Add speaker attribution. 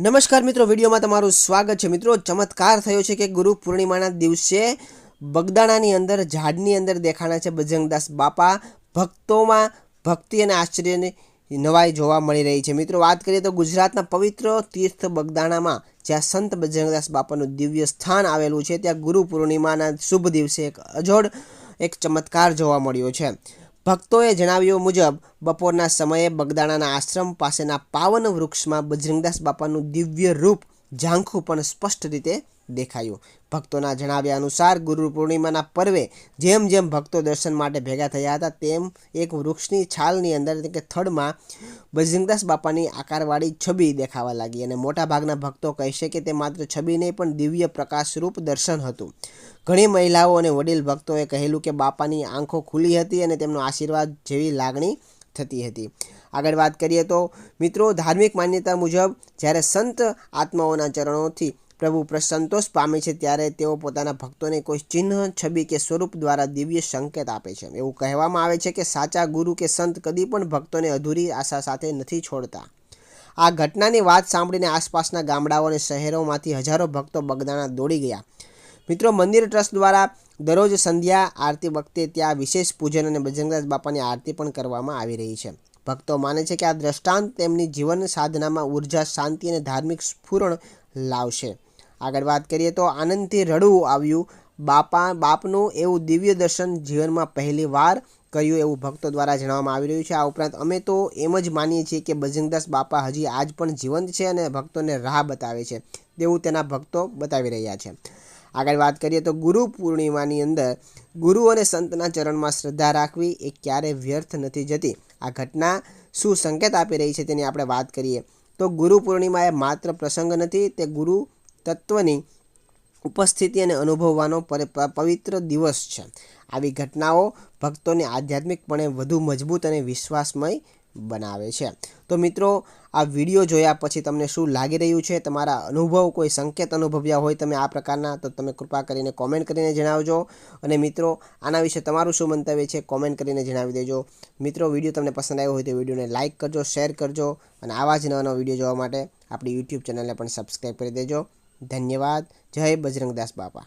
Speaker 1: નમસ્કાર મિત્રો, વિડીયોમાં તમારું સ્વાગત છે. મિત્રો, ચમત્કાર થયો છે કે ગુરુ પૂર્ણિમાના દિવસે બગદાણાની અંદર, ઝાડની અંદર દેખાણા છે બજરંગદાસ બાપા. ભક્તોમાં ભક્તિ અને આશ્ચર્યની નવાઈ જોવા મળી રહી છે. મિત્રો, વાત કરીએ તો ગુજરાતના પવિત્ર તીર્થ બગદાણામાં, જ્યાં સંત બજરંગદાસ બાપાનું દિવ્ય સ્થાન આવેલું છે, ત્યાં ગુરુ પૂર્ણિમાના શુભ દિવસે એક અજોડ, એક ચમત્કાર જોવા મળ્યો છે. ભક્તોએ જણાવ્યું મુજબ, બપોરના સમયે બગદાણાના આશ્રમ પાસેના પાવન વૃક્ષમાં બજરંગદાસ બાપાનું દિવ્ય રૂપ, ઝાંખું પણ સ્પષ્ટ રીતે દેખાયું. ભક્તોના જણાવ્યા અનુસાર ગુરુ પૂર્ણિમાના પર્વે જેમ જેમ ભક્તો દર્શન માટે ભેગા થયા હતા, તેમ એક વૃક્ષની છાલની અંદર કે થડમાં બજરંગદાસ બાપાની આકારવાળી છબી દેખાવા લાગી અને મોટાભાગના ભક્તો કહેશે કે તે માત્ર છબી નહીં, પણ દિવ્ય પ્રકાશરૂપ દર્શન હતું. ઘણી મહિલાઓ અને વડીલ ભક્તોએ કહેલું કે બાપાની આંખો ખુલી હતી અને તેમનો આશીર્વાદ જેવી લાગણી થતી હતી. આગળ વાત કરીએ તો મિત્રો, ધાર્મિક માન્યતા મુજબ જ્યારે સંત આત્માઓના ચરણોથી પ્રભુ સંતોષ પામે છે ત્યારે તેઓ પોતાના ભક્તોને કોઈ ચિહ્ન, છબી કે સ્વરૂપ દ્વારા દિવ્ય સંકેત આપે છે. એવું કહેવામાં આવે છે કે સાચા ગુરુ કે સંત કદી પણ ભક્તોને અધૂરી આશા સાથે નથી છોડતા. આ ઘટનાની વાત સાંભળીને આસપાસના ગામડાઓ અને શહેરોમાંથી હજારો ભક્તો બગદાણા દોડી ગયા. મિત્રો, મંદિર ટ્રસ્ટ દ્વારા દરરોજ સંધ્યા, આરતી વખતે ત્યાં વિશેષ પૂજન અને બજરંગદાસ બાપાની આરતી પણ કરવામાં આવી રહી છે. ભક્તો માને છે કે આ દ્રષ્ટાંત તેમની જીવન સાધનામાં ઊર્જા, શાંતિ અને ધાર્મિક સ્ફુરણ લાવશે. આગળ વાત કરીએ તો આનંદથી રડવું આવ્યું. બાપા, બાપનું એવું દિવ્ય દર્શન જીવનમાં પહેલી વાર કર્યું એવું ભક્તો દ્વારા જણાવવામાં આવી રહ્યું છે. આ ઉપરાંત અમે તો એમ જ માનીએ છીએ કે બજરંગદાસ બાપા હજી આજ પણ જીવંત છે અને ભક્તોને રાહ બતાવે છે. તેવું તેના ભક્તો બતાવી રહ્યા છે. આગળ વાત કરીએ તો ગુરુ પૂર્ણિમાની અંદર ગુરુ અને સંતના ચરણમાં શ્રદ્ધા રાખવી એ ક્યારેય વ્યર્થ નથી જતી. આ ઘટના શું સંકેત આપી રહી છે તેની આપણે વાત કરીએ. તો ગુરુ પૂર્ણિમા એ માત્ર પ્રસંગ નથી, તે ગુરુ તત્વની ઉપસ્થિતિ અને અનુભવવાનો પવિત્ર દિવસ છે. આવી ઘટનાઓ ભક્તોને આધ્યાત્મિકપણે વધુ મજબૂત અને વિશ્વાસમય બનાવે છે. તો મિત્રો, આ વીડિયો જોયા પછી તમને શું લાગી રહ્યું છે? તમારા અનુભવ કોઈ સંકેત અનુભવ્યા હોય તમે આ પ્રકારના, તો તમે કૃપા કરીને કોમેન્ટ કરીને જણાવજો. અને મિત્રો, આના વિશે તમારું શું મંતવ્ય છે કોમેન્ટ કરીને જણાવી દેજો. મિત્રો, વીડિયો તમને પસંદ આવ્યો હોય તો વિડીયોને લાઇક કરજો શેર કરજો. અને આવા જ નવા નવા વીડિયો જોવા માટે આપણી યુટ્યુબ ચેનલને પણ સબસ્ક્રાઈબ કરી દેજો. ધન્યવાદ. જય બજરંગદાસ બાપા.